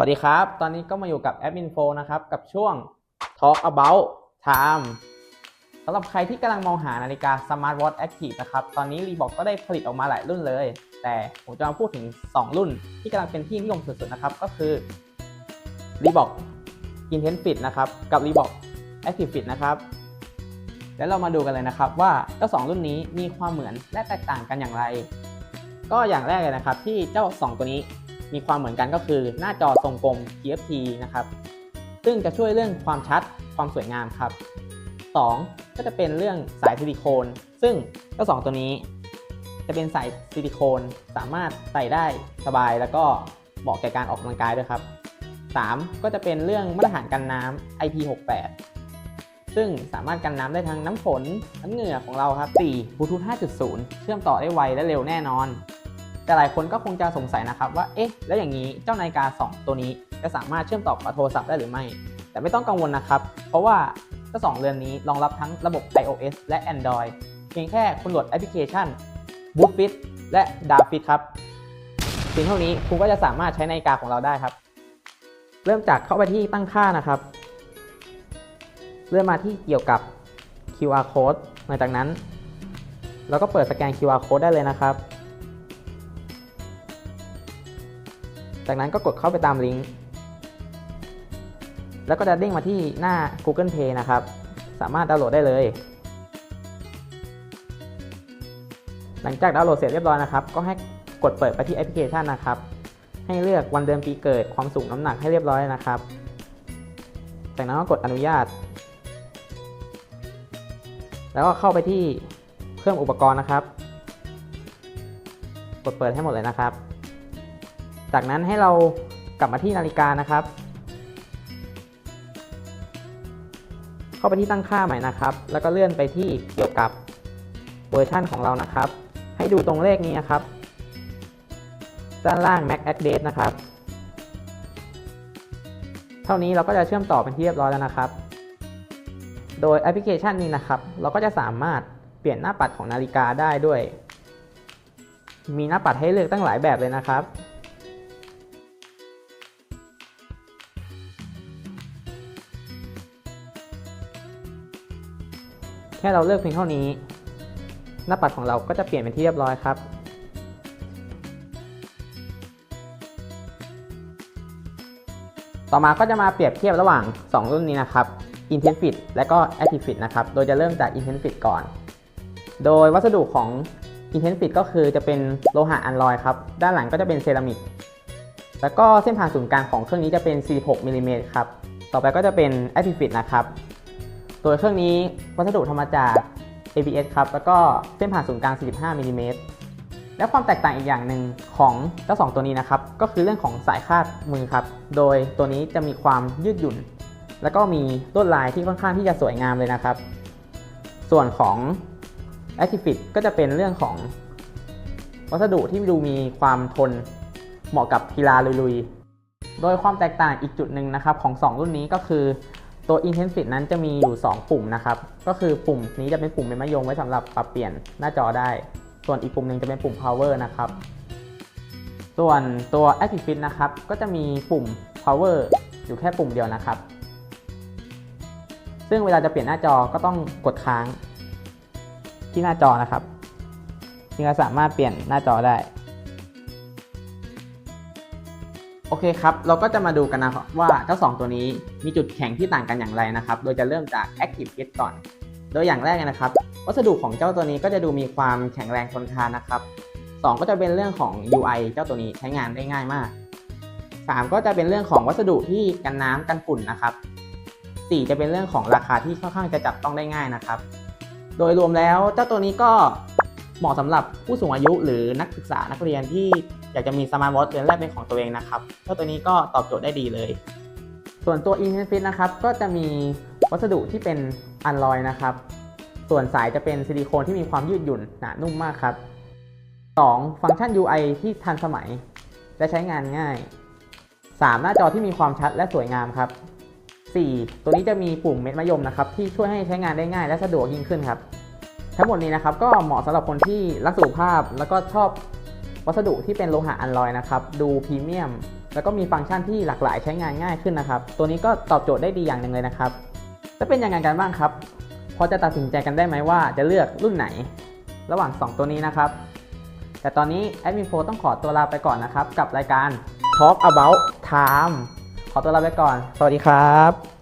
วัสดีครับ ตอนนี้ก็มาอยู่กับแอดมินโฟนะครับ กับช่วง Talk about time สำหรับใครที่กำลังมองหานาฬิกา Smart Watch Active นะครับ ตอนนี้ Reebok ก็ได้ผลิตออกมาหลายรุ่นเลย แต่ผมจะมาพูดถึง 2 รุ่น ที่กำลังเป็นที่นิยมสุดๆนะครับ ก็คือ Reebok Intense Fit นะครับ กับ Reebok Active Fit นะครับ แล้วเรามาดูกันเลยนะครับว่าเจ้า2รุ่นนี้มีความเหมือนและแตกต่างกันอย่างไร ก็อย่างแรกเลยนะครับที่เจ้า 2 ตัวนี้ มีความเหมือนกันก็คือหน้าจอทรงกลม TFT นะครับ ซึ่งจะช่วยเรื่องความชัดความสวยงามครับ 2 ก็จะเป็นเรื่องสายซิลิโคน ซึ่งเจ้า2ตัวนี้ จะเป็นสายซิลิโคนสามารถใส่ได้สบายแล้วก็เหมาะแก่การออกกำลังกายด้วยครับ 3 ก็จะเป็นเรื่องมาตรฐานกันน้ำ IP68 ซึ่งสามารถกันน้ำได้ทั้งน้ำฝนน้ำเหงื่อของเราครับ 4 Bluetooth 5.0 เชื่อมต่อได้ไวและเร็วแน่นอน แต่หลายคนก็คงจะสงสัยนะครับว่า เอ๊ะ แล้วอย่างนี้เจ้านาฬิกา 2 ตัวนี้จะสามารถเชื่อมต่อกับโทรศัพท์ได้หรือไม่ แต่ไม่ต้องกังวลนะครับ เพราะว่าเจ้าสองเรือนนี้รองรับทั้งระบบ iOS และ Android เพียงแค่คุณโหลดแอปพลิเคชัน BootFit และ d a r f i t ครับเพียงเท่านี้คุณก็จะสามารถใช้นาฬิกาของเราได้ครับ เริ่มจากเข้าไปที่ตั้งค่านะครับ เลื่อนมาที่เกี่ยวกับ QR code หลังจากนั้น เราก็เปิดสแกน QR code ได้เลยนะครับ จากนั้นก็กดเข้าไปตามลิงก์ แล้วก็จะเด้งมาที่หน้า Google Play นะครับ สามารถดาวน์โหลดได้เลย หลังจากดาวน์โหลดเสร็จเรียบร้อยนะครับ ก็ให้กดเปิดไปที่แอปพลิเคชันนะครับ ให้เลือกวันเดือนปีเกิดความสูงน้ำหนักให้เรียบร้อยนะครับ จากนั้นก็กดอนุญาต แล้วก็เข้าไปที่เครื่องอุปกรณ์นะครับ กดเปิดให้หมดเลยนะครับ จากนั้นให้เรากลับมาที่นาฬิกานะครับ เข้าไปที่ตั้งค่าใหม่นะครับ แล้วก็เลื่อนไปที่เกี่ยวกับเวอร์ชันของเรานะครับ ให้ดูตรงเลขนี้นะครับ ด้านล่าง Mac Address นะครับ เท่านี้เราก็จะเชื่อมต่อเป็นที่เรียบร้อยแล้วนะครับ โดยแอปพลิเคชันนี้นะครับ เราก็จะสามารถเปลี่ยนหน้าปัดของนาฬิกาได้ด้วย มีหน้าปัดให้เลือกตั้งหลายแบบเลยนะครับ แค่เราเลือกเพียงเท่านี้ หน้าปัดของเราก็จะเปลี่ยนเป็นที่เรียบร้อยครับ ต่อมาก็จะมาเปรียบเทียบระหว่าง 2 รุ่นนี้นะครับ Intensfit และก็ Active Fit นะครับ โดยจะเริ่มจาก Intensfit ก่อน โดยวัสดุของ Intensfit ก็คือจะเป็นโลหะอัลลอยครับ ด้านหลังก็จะเป็นเซรามิก แล้วก็เส้นผ่านศูนย์กลางของเครื่องนี้จะเป็น 46มิลลิเมตรครับ ต่อไปก็จะเป็น Active Fit นะครับ โดยเครื่องนี้วัสดุทำมาจาก ABS ครับ แล้วก็เส้นผ่านศูนย์กลาง 45มิลลิเมตรและความแตกต่างอีกอย่างหนึ่งของเจ้าสองตัวนี้นะครับ ก็คือเรื่องของสายคาดมือครับ โดยตัวนี้จะมีความยืดหยุ่น แล้วก็มีลวดลายที่ค่อนข้างที่จะสวยงามเลยนะครับ ส่วนของ Activit ก็จะเป็นเรื่องของ วัสดุที่ดูมีความทนเหมาะกับกีฬาลุยๆ โดยความแตกต่างอีกจุดหนึ่งนะครับของ 2 รุ่นนี้ก็คือ ตัว Intensifit นั้นจะมีอยู่ 2 ปุ่มนะครับ ก็คือปุ่มนี้จะเป็นปุ่มเป็นมะยมไว้สำหรับปรับเปลี่ยนหน้าจอได้ ส่วนอีกปุ่มหนึ่งจะเป็นปุ่ม power นะครับ ส่วนตัว Active Fit นะครับ ก็จะมีปุ่ม power อยู่แค่ปุ่มเดียวนะครับ ซึ่งเวลาจะเปลี่ยนหน้าจอก็ต้องกดค้างที่หน้าจอนะครับจึงจะสามารถเปลี่ยนหน้าจอได้ โอเคครับ เราก็จะมาดูกันนะครับว่าเจ้าสองตัวนี้มีจุดแข็งที่ต่างกันอย่างไรนะครับ โดยจะเริ่มจาก Active Fit ก่อน โดยอย่างแรกนะครับ วัสดุของเจ้าตัวนี้ก็จะดูมีความแข็งแรงทนทานนะครับ 2 ก็จะเป็นเรื่องของ UI เจ้าตัวนี้ใช้งานได้ง่ายมาก 3 ก็จะเป็นเรื่องของวัสดุที่กันน้ำกันฝุ่นนะครับ 4 จะเป็นเรื่องของราคาที่ค่อนข้างจะจับต้องได้ง่ายนะครับ โดยรวมแล้วเจ้าตัวนี้ก็ เหมาะสำหรับผู้สูงอายุหรือนักศึกษานักเรียนที่อยากจะมีสมาร์ทวอทช์เรือนแรกเป็นของตัวเองนะครับเจ้าตัวนี้ก็ตอบโจทย์ได้ดีเลย ส่วนตัว Infinifit นะครับก็จะมีวัสดุที่เป็นอัลลอยนะครับ ส่วนสายจะเป็นซิลิโคนที่มีความยืดหยุ่นหนานุ่มมากครับ 2. ฟังก์ชัน UI ที่ทันสมัย และใช้งานง่าย 3. หน้าจอที่มีความชัดและสวยงามครับ 4. ตัวนี้จะมีปุ่มเม็ดมะยมนะครับที่ช่วยให้ใช้งานได้ง่ายและสะดวกยิ่งขึ้นครับ ทั้งหมดนี้นะครับก็เหมาะสำหรับคนที่รักสุขภาพ แล้วก็ชอบวัสดุที่เป็นโลหะอัลลอยนะครับ ดูพรีเมียม แล้วก็มีฟังก์ชันที่หลากหลายใช้งานง่ายขึ้นนะครับ ตัวนี้ก็ตอบโจทย์ได้ดีอย่างหนึ่งเลยนะครับจะเป็นยังไงกันบ้างครับ พอจะตัดสินใจกันได้ไหมว่าจะเลือกรุ่นไหน ระหว่าง 2 ตัวนี้นะครับ แต่ตอนนี้แอดมินโฟต้องขอตัวลาไปก่อนนะครับ กับรายการ Talk About Time ขอตัวลาไปก่อน สวัสดีครับ